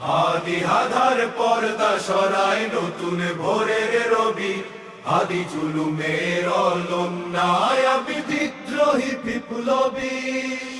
আদি হাধার পর্দা সরাই নতুন ভোরের রবি। আদি জুলুমের অলন্নায় বিদ্রোহী বিপ্লবী।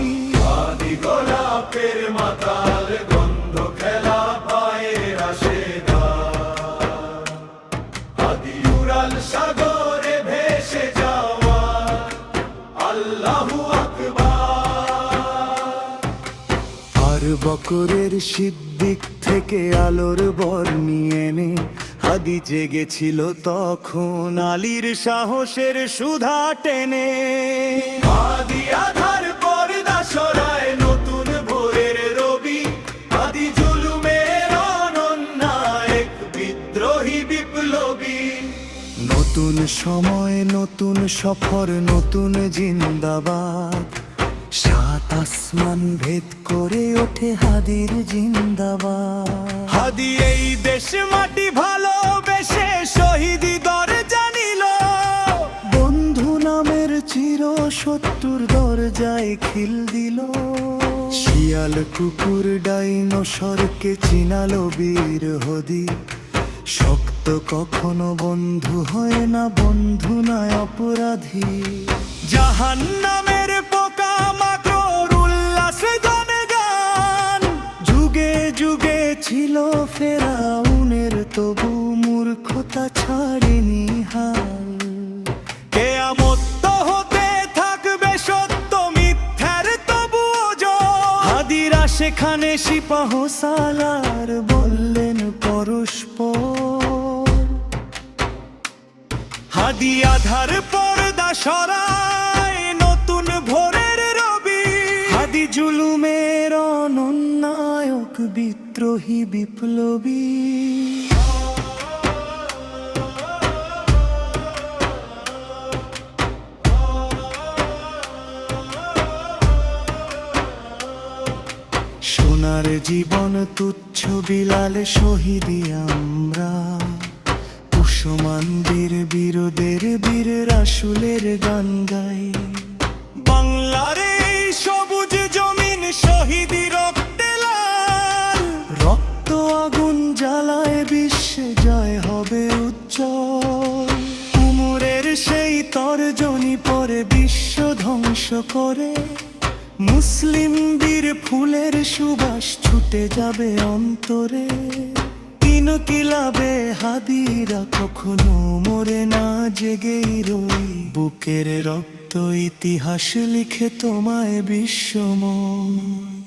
বকরের সিদ্দিক থেকে আলোর বর নিয়ে নে হাদি জেগেছিল তখন আলীর সাহসের সুধা টেনে। পর্দা সরায় নতুন রবি। অনন্যায় বিদ্রোহী বিপ্লবী। নতুন সময়, নতুন সফর, নতুন জিন্দাবাদ। সাত আসমান ভেদ করে ওঠে হাদির জিন্দাবাদ। হাদি এই দেশ মাটি ভালোবেসে শহীদি দরে জানিল বন্ধু নামের চির শত্রুর দরজায় খিল দিল। শিয়াল কুকুর ডাইনোসরকে চিনালো বীর হদি। শক্ত কখনো বন্ধু হয় না বন্ধু নয় অপরাধী। জাহান নামের ছিল ফেরাউনের, তবু মূর্খতা ছাড়েনি হাল। কেয়ামত হতে থাকবে সত্য মিথ্যার জয়। হাদিরা সেখানে সিপাহ সালার বললেন, পরস্পর। হাদি আধার পর্দা সরায় অনন্যায়ক বিদ্রোহী বিপ্লবী। সোনার জীবন তুচ্ছ বিলাল শহীদি আমরা। কুসমান বীর বীরদের বীর রাসুলের গান গাই। বাংলার করে মুসলিম বীর ফুলের সুবাস ছুটে যাবে অন্তরে। তিন কিলাবে হাদিরা কখনো মরে না জেগেই রই। বুকের রক্ত ইতিহাস লিখে তোমায় বিশ্বময়।